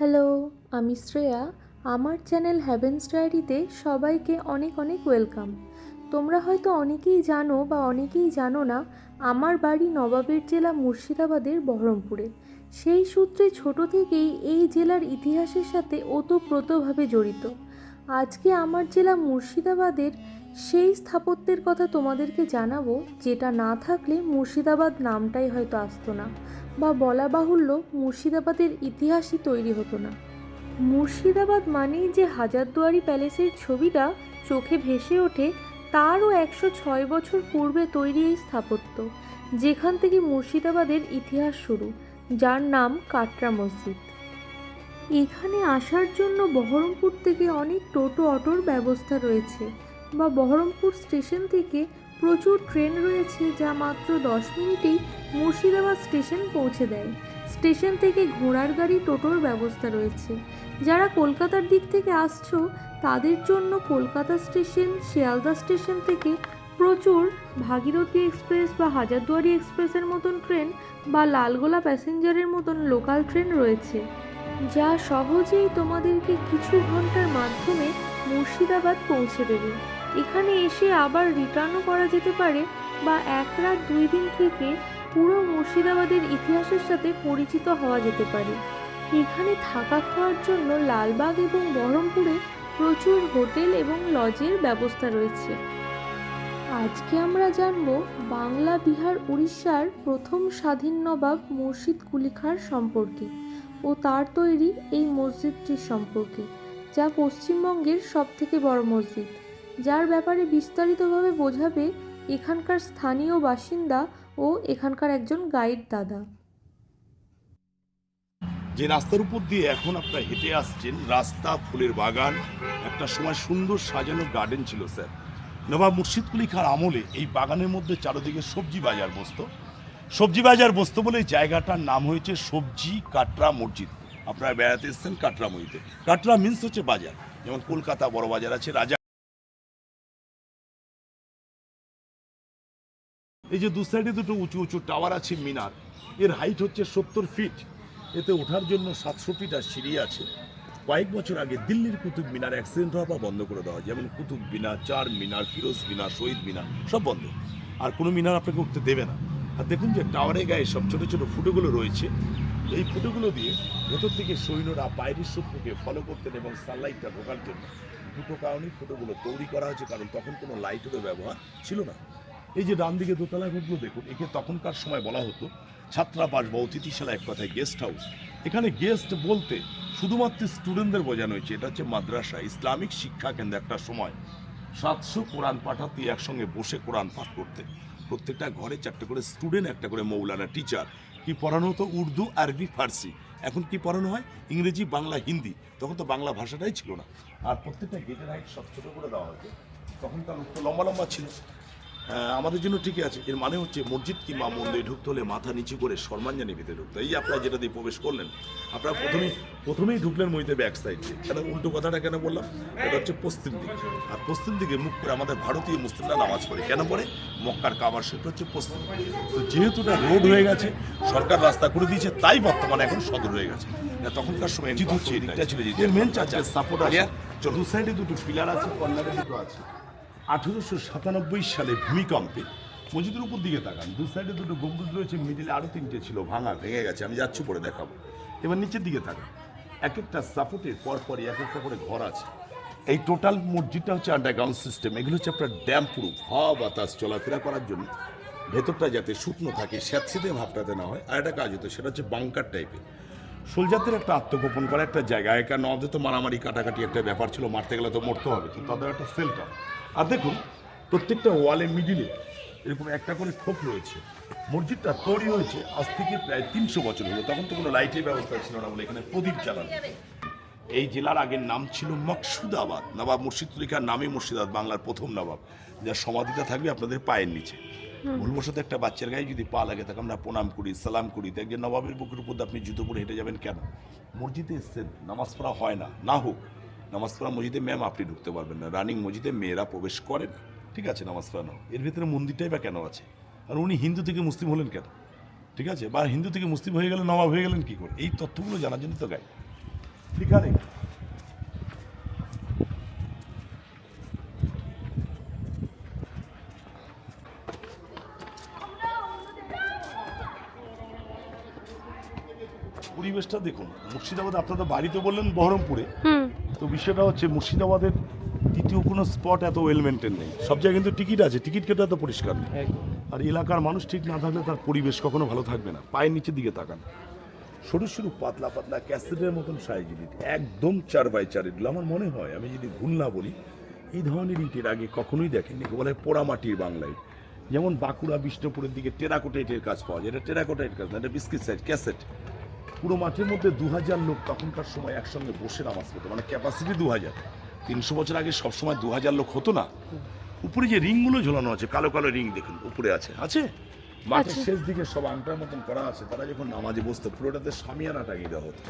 Hello, আমি শ্রেয়া। আমার channel heavens ডায়েরিতে সবাইকে অনেক অনেক ওয়েলকাম। তোমরা হয়তো অনেকেই জানো বা অনেকেই জানো না, আমার বাড়ি নবাবের জেলা মুর্শিদাবাদের বহরমপুরে। সেই সূত্রে ছোট থেকেই এই জেলার ইতিহাসের সাথে ওতপ্রোতভাবে জড়িত। আজকে আমার জেলা মুর্শিদাবাদের সেই স্থাপত্যের কথা তোমাদেরকে জানাব, যেটা না থাকলে মুর্শিদাবাদ নামটাই হয়তো আসতো না। বা বলা বাহুল্য মুর্শিদাবাদের ইতিহাসই তৈরি হতো না। মুর্শিদাবাদ মানেই যে হাজারদুয়ারি প্যালেসের ছবিটা চোখে ভেসে ওঠে, তারও একশো ছয় বছর পূর্বে তৈরি এই স্থাপত্য, যেখান থেকে মুর্শিদাবাদের ইতিহাস শুরু, যার নাম কাটরা মসজিদ। এখানে আসার জন্য বহরমপুর থেকে অনেক টোটো অটোর ব্যবস্থা রয়েছে বা বহরমপুর স্টেশন থেকে প্রচুর ট্রেন রয়েছে যা মাত্র দশ মিনিটেই মুর্শিদাবাদ স্টেশন পৌঁছে দেয়। স্টেশন থেকে ঘোড়ার গাড়ি, টোটোর ব্যবস্থা রয়েছে। যারা কলকাতার দিক থেকে আসছো, তাদের জন্য কলকাতা স্টেশন, শিয়ালদা স্টেশন থেকে প্রচুর ভাগীরথী এক্সপ্রেস বা হাজারদুয়ারি এক্সপ্রেসের মতন ট্রেন বা লালগোলা প্যাসেঞ্জারের মতন লোকাল ট্রেন রয়েছে, যা সহজেই তোমাদেরকে কিছু ঘণ্টার মাধ্যমে মুর্শিদাবাদ পৌঁছে দেবে। এখানে এসে আবার রিটার্নও করা যেতে পারে বা এক রাত দুই দিন থেকে পুরো মুর্শিদাবাদের ইতিহাসের সাথে পরিচিত হওয়া যেতে পারে। এখানে থাকা খাওয়ার জন্য লালবাগ এবং বহরমপুরে প্রচুর হোটেল এবং লজের ব্যবস্থা রয়েছে। আজকে আমরা জানব বাংলা, বিহার, উড়িষ্যার প্রথম স্বাধীন নবাব মুর্শিদ কুলি খাঁর সম্পর্কে ও তার তৈরি এই মসজিদটির সম্পর্কে, যা পশ্চিমবঙ্গের সবথেকে বড় মসজিদ। যার ব্যাপারে বিস্তারিতভাবে বোঝাবে এখানকার স্থানীয় বাসিন্দা ও এখানকার একজন গাইড দাদা। যে রাস্তার উপর দিয়ে এখন আপনারা হেঁটে আসছেন, রাস্তা, ফুলের বাগান, একটা সময় সুন্দর সাজানো গার্ডেন ছিল, স্যার। নবাব মুর্শিদ কুলি খাঁর আমলে এই বাগানের মধ্যে চারদিকে সবজি বাজার বসতো। সবজি বাজার বসতো বলে জায়গাটার নাম হয়েছে সবজি কাটরা মসজিদ। আপনারা বেড়াতে এসছেন কাটরা মসজিদে। কাটরা মিন্স হচ্ছে বাজার। যেমন কলকাতা বড় বাজার আছে, রাজা এই যে দু সাইডে দুটো উঁচু উঁচু টাওয়ার আছে মিনার, এর হাইট হচ্ছে সত্তর ফিট এতে ওঠার জন্য সাতশো ফিট আর সিঁড়ি আছে। কয়েক বছর আগে দিল্লির কুতুব মিনার অ্যাক্সিডেন্ট হওয়ার পর বন্ধ করে দেওয়া যেমন কুতুব মিনার, চার মিনার, ফিরোজ মিনার, শহীদ মিনার, সব বন্ধ। আর কোনো মিনার আপনাকে উঠতে দেবে না। আর দেখুন যে টাওয়ারের গায়ে সব ছোটো ছোটো ফুটোগুলো রয়েছে। এই ফুটোগুলো দিয়ে ভেতর থেকে সৈন্যরা বাইরের শত্রুকে ফলো করতেন এবং সানলাইটটা ঢোকার জন্য। দুটো কারণেই ফুটোগুলো তৈরি করা হয়েছে, কারণ তখন কোনো লাইটেরও ব্যবহার ছিল না। এই যে ডান দিকে দোতলা ঘরগুলো দেখুন, একে তখনকার সময় বলা হতো ছাত্রাবাস বা অতিথিশালা এক কথায় গেস্ট হাউস এখানে গেস্ট বলতে শুধুমাত্র স্টুডেন্টদের বোঝানো হয়েছে, এটা হচ্ছে মাদ্রাসা, ইসলামিক শিক্ষা কেন্দ্র একটা সময়। সাতশো কোরআন পাঠাতে একসঙ্গে বসে কোরআন পাঠ করতে। প্রত্যেকটা ঘরে চারটে করে স্টুডেন্ট একটা করে মৌলানা টিচার কি পড়ানো হতো উর্দু, আরবি, ফার্সি। এখন কি পড়ানো হয়? ইংরেজি, বাংলা, হিন্দি। তখন তো বাংলা ভাষাটাই ছিল না। আর প্রত্যেকটা গেটের হাইট সব ছোটো করে দেওয়া হতো তখন তার লম্বা লম্বা ছিল। আমাদের জন্য ঠিকই আছে। এর মানে হচ্ছে মসজিদ কিংবা মন্দিরে ঢুকতে হলে মাথা নিচু করে সম্মান জানিয়ে ভিতরে ঢুকতে এই আপনারা যেটা দিয়ে প্রবেশ করলেন আপনারা প্রথমেই প্রথমেই ঢুকলেন মসজিদে ব্যাক সাইড দিয়ে। কেন উল্টো কথাটা কেন বললাম? এটা হচ্ছে পশ্চিম দিক। আর পশ্চিম দিকে মুখ করে আমাদের ভারতীয় মুসলিমরা নামাজ পড়ে। কেন পড়ে? মক্কার কাবার সেটা হচ্ছে পশ্চিম তো যেহেতু এটা রোড হয়ে গেছে সরকার রাস্তা করে দিয়েছে তাই বর্তমানে এখন সদর হয়ে গেছে। তখনকার সময় মসজিদ হচ্ছে এদিকটা ছিল যে মেন চার্চের সাপোর্ট আছে। দু সাইডে দুটো পিলার আছে কর্নারে দুটো আছে। আঠেরোশো সাতানব্বই সালে ভূমিকম্পে। মসজিদের উপর দিকে তাকান দু সাইডে দুটো গম্বুজ রয়েছে, মিডিলে আরও তিনটে ছিল, ভাঙা, ভেঙে গেছে। আমি যাচ্ছি পরে দেখাবো। এবার নিচের দিকে তাকান। এক একটা সাপোর্টের পরপরই এক একটা করে ঘর আছে। এই টোটাল মসজিদটা হচ্ছে আন্ডারগ্রাউন্ড সিস্টেম এগুলো হচ্ছে আপনার ড্যাম প্রুফ হাওয়া বাতাস, চলাফেরা করার জন্য। ভেতরটা যাতে শুকনো থাকে, স্যাঁতসিতে ভাবটাতে না হয়। আর একটা কাজ হতো, সেটা হচ্ছে বাংকার টাইপের সোলজারদের একটা আত্মগোপন করা একটা জায়গা। একা নদে তো মারামারি, কাটাকাটি একটা ব্যাপার ছিল, মারতে গেলে তো মরতে হবে, তো তাদের একটা সেলটা আর দেখুন, প্রত্যেকটা ওয়ালে মিডিলে এরকম একটা করে খোপ রয়েছে। মসজিদটা তৈরি হয়েছে, আজ থেকে প্রায় তিনশো বছর হলো। তখন তো কোনো লাইটের ব্যবস্থা ছিল না বলে এখানে প্রদীপ চালানো এই জেলার আগের নাম ছিল মকসুদাবাদ। নবাব মুর্শিদুল খান নামে মুর্শিদাবাদ, বাংলার প্রথম নবাব। যার সমাধিটা থাকবে আপনাদের পায়ের নিচে। ভুলবশত একটা বাচ্চার গায়ে যদি পা লাগে, তাকে আমরা প্রণাম করি, সালাম করি। তো একজন নবাবের বুকের উপর আপনি জুতো পরে হেঁটে যাবেন কেন? মসজিদে এসছেন, নামাজ পড়া হয় না না হোক। নামাজ পড়া মসজিদে ম্যাম আপনি ঢুকতে পারবেন না। রানিং মসজিদে মেয়েরা প্রবেশ করেন ঠিক আছে, নামাজ পড়ানো এর ভিতরে মন্দিরটাই বা কেন আছে? আর উনি হিন্দু থেকে মুসলিম হলেন কেন? ঠিক আছে? বা হিন্দু থেকে মুসলিম হয়ে গেলেন, নবাব হয়ে গেলেন, কী করে? এই তথ্যগুলো জানার জন্য তো গাই ঠিকানে পরিবেশটা দেখুন মুর্শিদাবাদ আপনাদের বাড়িতে বললেন বহরমপুরে। তো বিষয়টা হচ্ছে মুর্শিদাবাদের দ্বিতীয় কোনো স্পট এত ওয়েল মেনটেন নেই। সব জায়গায় কিন্তু টিকিট আছে টিকিট কেটে এত পরিষ্কার নেই। আর এলাকার মানুষ ঠিক না থাকলে তার পরিবেশ কখনো ভালো থাকবে না পায়ের নিচের দিকে তাকান। সরু সরু পাতলা পাতলা ক্যাসেটের মতন সাইজ ইট একদম চার বাই চার এগুলো। আমার মনে হয় আমি যদি ভুল না বলি এই ধরনের ইটের আগে কখনোই দেখেননি বলে পোড়ামাটির বাংলায়। যেমন বাঁকুড়া বিষ্ণুপুরের দিকে টেরাকোটা ইটের কাজ পাওয়া যায় এটা টেরাকোটা ইট কাজ না এটা বিস্কিট সাইজ ক্যাসেট। পুরো মাঠের মধ্যে দু হাজার লোক তখনকার সময় একসঙ্গে বসে নামাজ পড়তো মানে ক্যাপাসিটি দু হাজার তিনশো বছর আগে সবসময় দু হাজার লোক হতো না। উপরে যে রিংগুলো ঝোলানো আছে কালো কালো রিং দেখুন উপরে আছে আছে? মাঠের শেষ দিকে সব আংটার মতন করা আছে তারা যখন নামাজে বসতো পুরোটাতে সামিয়ানা টাঙিয়ে দেওয়া হতো।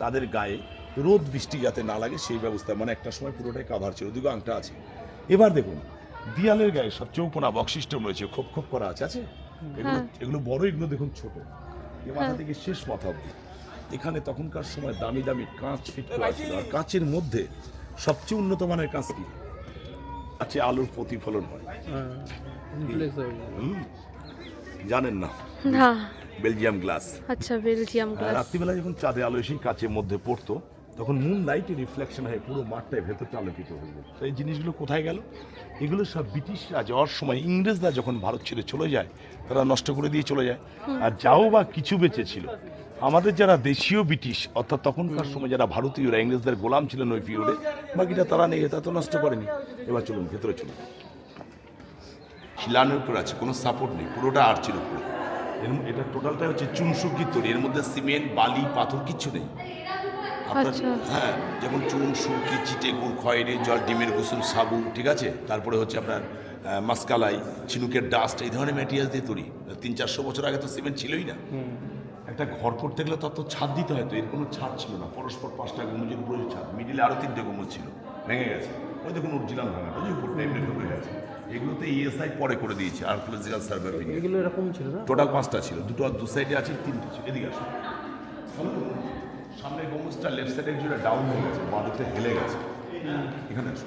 তাদের গায়ে রোদ বৃষ্টি যাতে না লাগে সেই ব্যবস্থা মানে একটা সময় পুরোটাই কাভার ছিল ওদিকে আংটা আছে। এবার দেখুন দিয়ালের গায়ে সব চৌকোনা বক্সিস্টেম রয়েছে খোপ খোপ করা আছে আছে? এগুলো এগুলো বড় এগুলো দেখুন ছোট। এ মাথা থেকে শেষ মাথা অব্দি এখানে তখনকার সময় দামি দামি কাঁচ ফিট করা ছিল। আর কাঁচের মধ্যে সবচেয়ে উন্নত মানের কাঁচ কি? আছে আলুর প্রতিফলন হয়। জানেন না? Belgium glass. আচ্ছা বেলজিয়াম গ্লাস। রাত্রিবেলা যখন চাঁদে আলো এসে কাঁচের মধ্যে পড়তো তখন মুন লাইটের রিফ্লেকশন হয়ে পুরো মাঠটায় ভেতরটা আলোকিত হয়ে যেত তো এই জিনিসগুলো কোথায় গেল? এগুলো সব ব্রিটিশরা যাওয়ার সময় ইংরেজরা যখন ভারত ছেড়ে চলে যায় তারা নষ্ট করে দিয়ে চলে যায়। আর যাও বা কিছু বেঁচে ছিল আমাদের যারা দেশীয় ব্রিটিশ অর্থাৎ তখনকার সময় যারা ভারতীয়রা ইংরেজদের গোলাম ছিলেন ওই পিরিয়ডে বাকিটা তারা নেই তা তো নষ্ট করেনি। এবার চলুন ভেতরে চলুন। শিলানের উপর আছে কোনো সাপোর্ট নেই পুরোটা আর্চের উপরে এর এটা টোটালটাই হচ্ছে চুনসুকির তৈরি এর মধ্যে সিমেন্ট বালি পাথর কিছু নেই। আপনার আচ্ছা। হ্যাঁ যেমন চুন সুরকি চিটে গুড় খয়েরি জল ডিমের কুসুম সাবু ঠিক আছে? তারপরে হচ্ছে আপনার মাসকালাই চিনুকের ডাস্ট এই ধরনের ম্যাটেরিয়াল দিয়ে তৈরি। তিন চারশো বছর আগে তো সিমেন্ট ছিলই না। একটা ঘর করতে গেলে তত ছাদ দিতে হয় তো এর কোনো ছাদ ছিল না। পরস্পর পাঁচটা গম্বুজের উপরে ছাদ। মিডিলে আরও তিনটে গম্বুজ ছিল। ভেঙে গেছে। ওই দেখুন উঠছিলাম ভাঙাটা ওই উপরটা এমনি ঢুকে গেছে এগুলোতে ইএসআই পরে করে দিয়েছে আর্কোলজিক্যাল সার্ভে এগুলো এরকম ছিল না? টোটাল পাঁচটা ছিল। দুটো আর দু সাইডে আছে তিনটে ছিল। এদিকে আসো সামনে গম্বুজটা লেফট সাইডে জুড়ে ডাউন হয়ে গেছে বাদিকটা হেলে গেছে। এখানে আসো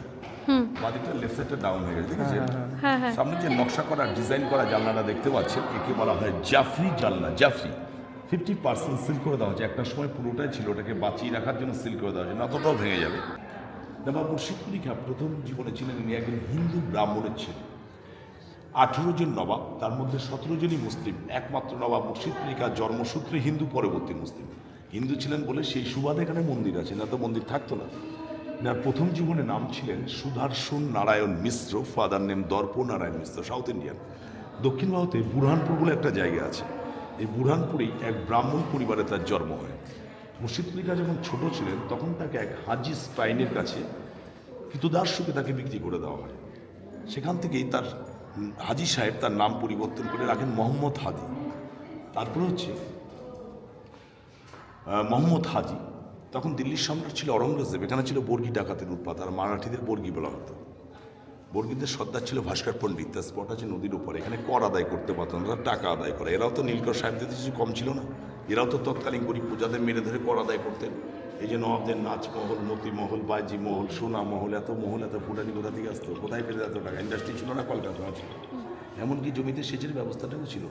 বাদিকটা লেফট সাইডটা ডাউন হয়ে গেছে দেখেছেন? হ্যাঁ হ্যাঁ সামনে যে নকশা করা ডিজাইন করা জানলাটা দেখতে পাচ্ছেন একে বলা হয় জাফরি জানলা জাফরি। ফিফটি পার্সেন্ট সিল করে দেওয়া হয়েছে। একটা সময় পুরোটাই ছিল ওটাকে বাঁচিয়ে রাখার জন্য সিল করে দেওয়া হয়েছে। না ততটাও ভেঙে যাবে। নবাব মুর্শিদ কুলি খাঁ প্রথম জীবনে ছিলেন ইনি একজন হিন্দু ব্রাহ্মণের ছেলে। আঠেরো জন নবাব, তার মধ্যে সতেরো জনই মুসলিম। একমাত্র নবাব মুর্শিদ কুলি খাঁ জন্মসূত্রে হিন্দু পরবর্তী মুসলিম। হিন্দু ছিলেন বলে সেই সুবাদে এখানে মন্দির আছে, না তো মন্দির থাকতো না। এনার প্রথম জীবনে নাম ছিলেন Sudharshan Narayan Mishra, father name Darpa Narayan Mishra, south Indian. দক্ষিণ ভারতে বুরহানপুর বলে একটা জায়গা আছে। এই বুরহানপুরেই এক ব্রাহ্মণ পরিবারে তার জন্ম হয়। মুর্শিদ কুলি খাঁ যখন ছোট ছিলেন, তখন তাকে এক হাজি স্পাইনের কাছে কৃতদার্শকে তাকে বিক্রি করে দেওয়া হয়। সেখান থেকেই তার হাজি সাহেব তার নাম পরিবর্তন করে রাখেন মোহাম্মদ হাদি। তারপরে হচ্ছে মোহাম্মদ হাজি। তখন দিল্লির সম্রাট ছিল অরঙ্গজেব এখানে ছিল বর্গি ডাকাতের উৎপাত, আর মারাঠিদের বর্গি বলা হতো। বর্গীদের সর্দার ছিল ভাস্কর পণ্ডিত তার স্পট আছে নদীর উপরে। এখানে কর আদায় করতে পারতো না টাকা আদায় করে। এরাও তো নীলকর সাহেবদের কিছু কম ছিল না। এরাও তো তৎকালীন গরিব প্রজাদের মেরে ধরে কর আদায় করতেন। এই যে নবাবদের নাচ মহল মতি মহল বাজি মহল সোনা মহল এত মহল, এত ফুটানি কোথা থেকে আসতো? কোথায় পেলে এত টাকা? ইন্ডাস্ট্রি ছিল না কলকাতা ছিল। এমনকি জমিতে সেচের ব্যবস্থাটাও ছিল।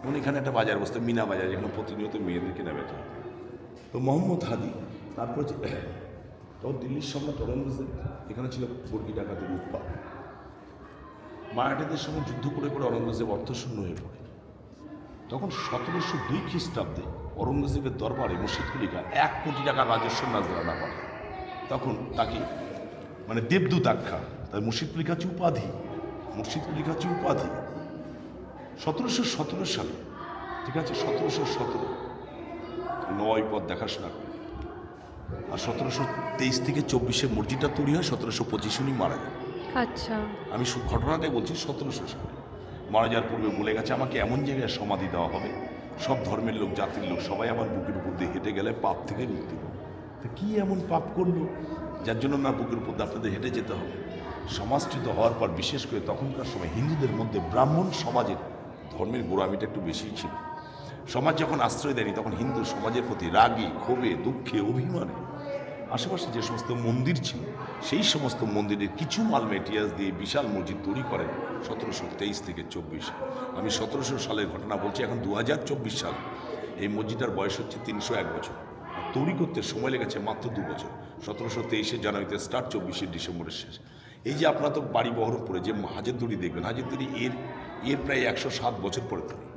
যেমন এখানে একটা বাজার বসতো, মিনা বাজার, যেখানে প্রতিনিয়ত মেয়েদের কেনা বেচা তো মোহাম্মদ হাদি, তারপর তখন দিল্লির সম্রাট অরঙ্গজেব এখানে ছিল বর্গি ডাকাতের উৎপাদ মারাঠিদের সঙ্গে যুদ্ধ করে করে অরঙ্গজেব অর্থশূন্য হয়ে পড়ে। তখন সতেরোশো দুই খ্রিস্টাব্দে অরঙ্গজেবের দরবারে মুর্শিদ কুলি এক কোটি টাকা রাজস্ব নাজরানা পাঠায় তখন তাকে মানে দেবদূত আখ্যা তার মুর্শিদ কুলি খাঁ হচ্ছে উপাধি মুর্শিদ কুলি খাঁ হচ্ছে উপাধি। সতেরোশো সতেরো সালে, ঠিক আছে? সতেরোশো সতেরো। নয় পথ দেখাশোনা করে। আর সতেরোশো তেইশ থেকে চব্বিশে মসজিদটা তৈরি হয় সতেরোশো পঁচিশ উনি মারা যান। আচ্ছা। আমি ঘটনাটাই বলছি সতেরোশো সালে। মারা যাওয়ার পূর্বে বলে গেছে আমাকে এমন জায়গায় সমাধি দেওয়া হবে সব ধর্মের লোক জাতির লোক সবাই আমার বুকের উপর দিয়ে হেঁটে গেলে পাপ থেকে মুক্তি পাবে। তো কী এমন পাপ করল? যার জন্য না বুকের উপর দিয়ে আপনাদের হেঁটে যেতে হবে। সমাজচ্যুত হওয়ার পর বিশেষ করে তখনকার সময় হিন্দুদের মধ্যে ব্রাহ্মণ সমাজের ধর্মের গোড়ামিটা একটু বেশিই ছিল। সমাজ যখন আশ্রয় দেয়নি, তখন হিন্দু সমাজের প্রতি রাগে, ক্ষোভে, দুঃখে, অভিমানে আশেপাশে যে সমস্ত মন্দির ছিল, সেই সমস্ত মন্দিরের কিছু মাল মেটিয়াস দিয়ে বিশাল মসজিদ তৈরি করেন সতেরোশো তেইশ থেকে চব্বিশ। আমি সতেরোশো সালের ঘটনা বলছি, এখন দু হাজার চব্বিশ সাল। এই মসজিদটার বয়স হচ্ছে তিনশো এক বছর। তৈরি করতে সময় লেগেছে মাত্র দু বছর। সতেরোশো তেইশে জানুয়ারিতে স্টার্ট চব্বিশে ডিসেম্বরের শেষ। এই যে আপনারা তো বাড়ি বহরমপুরে, যে হাজার দড়ি দেখবেন হাজার দড়ি এর এর প্রায় একশো সাত বছর পরে তৈরি।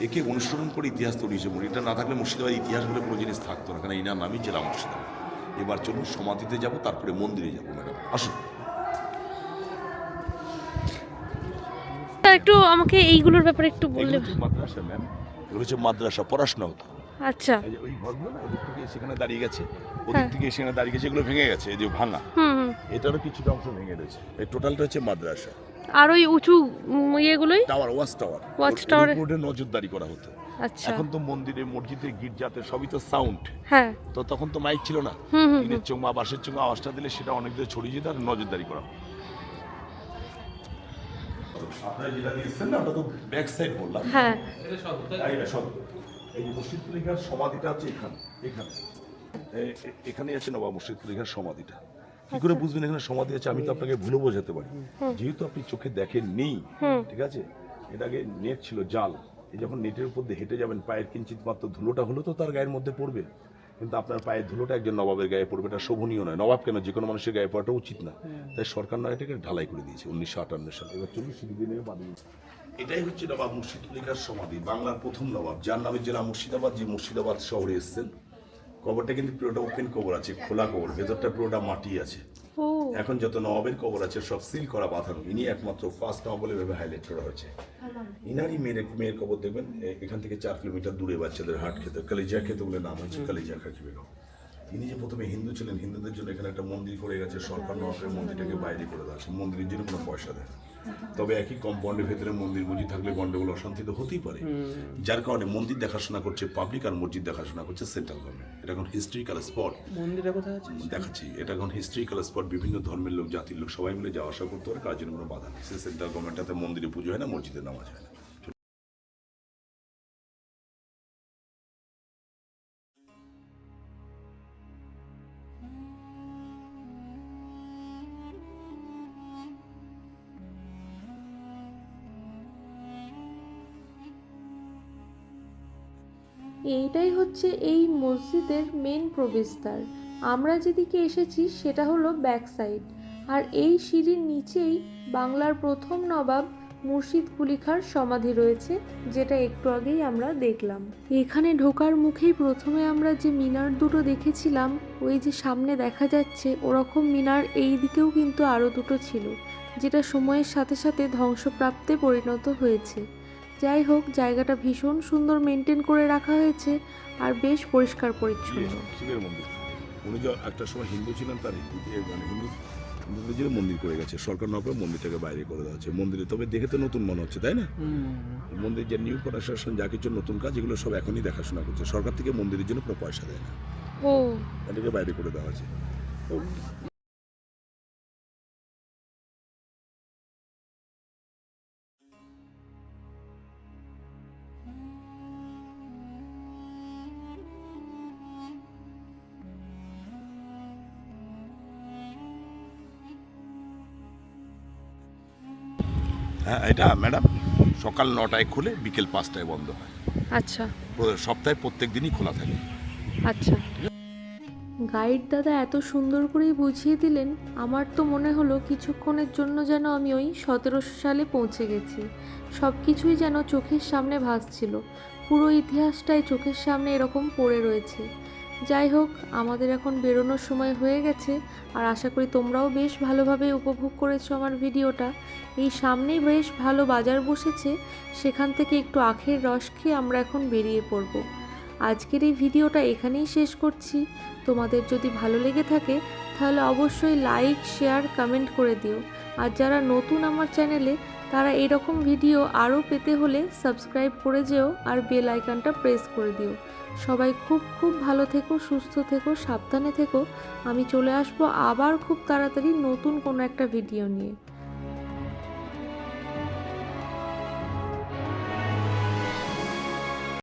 একে অনুসরণ করে ইতিহাস তৈরি হয়েছে এটা না থাকলে মুর্শিদাবাদ ইতিহাস বলে কোনো জিনিস থাকতো না। এই নামই জেলা মুর্শিদাবাদ। এবার চলুন সমাধিতে যাব তারপরে মন্দিরে যাব ম্যাডাম। আসুন। একটু আমাকে এইগুলোর ব্যাপারে একটু বললে মাদ্রাসা ম্যাম। এগুলো হচ্ছে মাদ্রাসা পড়াশোনা হতো। আচ্ছা। ওই ঘরগুলো না ওদিক থেকে সেখানে দাঁড়িয়ে গেছে। ওদিক হ্যাঁ। থেকে সেখানে দাঁড়িয়ে গেছে এগুলো ভেঙে গেছে এই যে ভাঙা। হুম হুম। এটারও কিছুটা অংশ ভেঙে রয়েছে। এই টোটালটা হচ্ছে মাদ্রাসা। আর ওই উঁচু ইয়েগুলোই? টাওয়ার ওয়াচ টাওয়ার এ- উপরে নজরদারি করা হতো। আচ্ছা। এখন তো মন্দিরে মসজিদে গির্জাতে সবই তো সাউন্ড হ্যাঁ। তো তখন তো মাইক ছিল না। হুম হুম টিনের চোঙা বাঁশের চোঙা আওয়াজটা দিলে সেটা অনেক দূরে ছড়িয়ে যেত আর নজরদারি করা হতো। আপনারা যেটা দিয়েছেন না ওটা তো ব্যাক সাইড বললাম। হ্যাঁ। এটা সব। এই যে মুর্শিদ কুলিখার সমাধিটা আছে এখানে এখানে। এ- এ- আছে নবাব মুর্শিদ কুলিখার সমাধিটা। কি করে বুঝবেন এখানে সমাধি আছে? আমি তো আপনাকে ভুলে বোঝাতে পারি। যেহেতু আপনি চোখে ঠিক আছে? নেট ছিল জাল। এই যখন নেটের উপর দিয়ে হেঁটে যাবেন পায়ের কিঞ্চিত মাত্র ধুলোটা হলো তো তার গায়ের মধ্যে পড়বে। কিন্তু আপনার পায়ের ধুলোটা একজন নবাবের গায়ে পড়বে এটা শোভনীয় নয়। নবাব কেন? যে কোনো মানুষের গায়ে পড়াটা উচিত না। তাই সরকার নয় এটাকে ঢালাই করে দিয়েছে উনিশশো আটান্ন সালে। এবার চল্লিশ নেমে বাঁধিয়ে এটাই হচ্ছে নবাব মুর্শিদুল্লিকার সমাধি বাংলার প্রথম নবাব যার নামে জেলা মুর্শিদাবাদ যে মুর্শিদাবাদ শহরে এসেছেন। কবরটা কিন্তু পুরোটা ওপেন কবর আছে খোলা কবর ভেতরটা পুরোটা মাটি আছে। এখন যত নবাবের কবর আছে সব সিল করা বাঁধানো ইনি একমাত্র ফার্স্ট নবাব বলে ভেবে হাইলাইট করা হয়েছে। ইনারই মেয়ের মেয়ের কবর দেখবেন এখান থেকে চার কিলোমিটার দূরে বাচ্চাদের হাট খেতে কালিজা খেতে বলে নাম হয়েছে কালিজা খাকি বেগম। ইনি যে প্রথমে হিন্দু ছিলেন হিন্দুদের জন্য এখানে একটা মন্দির করে গেছে সরকার নবাবের মন্দিরটাকে বাইরে করে দেওয়া মন্দিরের জন্য কোনো পয়সা দেয়। তবে একই কম্পাউন্ডের ভেতরে মন্দির মসজিদ থাকলে গন্ডগোল অশান্তি তো হতেই পারে। যার কারণে মন্দির দেখাশোনা করছে পাবলিক আর মসজিদ দেখাশোনা করছে সেন্ট্রাল গভর্নমেন্ট এটা এখন হিস্ট্রিক্যাল স্পট দেখাচ্ছি। এটা এখন হিস্ট্রিক্যাল স্পট বিভিন্ন ধর্মের লোক জাতির লোক সবাই মিলে যাওয়া আসা করতে পারে কার জন্য কোনো বাধা নেই। সেন্ট্রাল গভর্নমেন্টটাতে মন্দিরে পুজো হয় না মসজিদে নামাজ হয় না। এইটাই হচ্ছে এই মসজিদের মেন প্রবেশদ্বার। আমরা যেদিকে এসেছি, সেটা হলো ব্যাক সাইড আর এই সিঁড়ির নিচেই বাংলার প্রথম নবাব মুর্শিদ কুলিখার সমাধি রয়েছে, যেটা একটু আগেই আমরা দেখলাম। এখানে ঢোকার মুখেই প্রথমে আমরা যে মিনার দুটো দেখেছিলাম, ওই যে সামনে দেখা যাচ্ছে, ওরকম মিনার এই দিকেও কিন্তু আরও দুটো ছিল, যেটা সময়ের সাথে সাথে ধ্বংসপ্রাপ্তে পরিণত হয়েছে। যাই হোক জায়গাটা ভীষণ সুন্দর মেনটেন করে রাখা হয়েছে আর বেশ পরিষ্কার পরিচ্ছন্ন। শিবের মন্দির। উনি যে একটা সময় হিন্দু ছিলেন তার মানে হিন্দু হিন্দুদের মন্দির করে গেছে। সরকার নবাব মন্দিরটাকে বাইরে করে দেওয়া হচ্ছে। মন্দিরে তবে দেখে তো নতুন মনে হচ্ছে তাই না? মন্দির যে নিউ কনস্ট্রাকশন যা কিছু নতুন কাজ এগুলো সব এখনই দেখাশোনা করছে। সরকার থেকে মন্দিরের জন্য কোনো পয়সা দেয় না। ও। এটাকে বাইরে করে দেওয়া হয়েছে। হ্যাঁ এটা ম্যাডাম সকাল নটায় খুলে বিকেল পাঁচটায় বন্ধ হয়। আচ্ছা। সপ্তাহে প্রত্যেক দিনই খোলা থাকে। আচ্ছা। গাইড দাদা এত সুন্দর করেই বুঝিয়ে দিলেন আমার তো মনে হলো কিছুক্ষণের জন্য যেন আমি ওই সতেরোশো সালে পৌঁছে গেছি। সব কিছুই যেন চোখের সামনে ভাসছিল। পুরো ইতিহাসটাই চোখের সামনে এরকম পড়ে রয়েছে। যাই হোক, আমাদের এখন বেরোনোর সময় হয়ে গেছে আর আশা করি তোমরাও বেশ ভালোভাবে উপভোগ করেছ আমার ভিডিওটা। এই সামনেই বেশ ভালো বাজার বসেছে, সেখান থেকে একটু আখের রস খেয়ে আমরা এখন বেরিয়ে পড়ব। আজকের এই ভিডিওটা এখানেই শেষ করছি। তোমাদের যদি ভালো লেগে থাকে, তাহলে অবশ্যই লাইক, শেয়ার, কমেন্ট করে দিও। আর যারা নতুন আমার চ্যানেলে তারা এরকম ভিডিও আরও পেতে হলে সাবস্ক্রাইব করে যেও আর বেল আইকনটা প্রেস করে দিও। সবাই খুব খুব ভালো থেকো, সুস্থ থেকো, সাবধানে থেকো। আমি চলে আসব আবার খুব তাড়াতাড়ি নতুন কোনো একটা ভিডিও নিয়ে।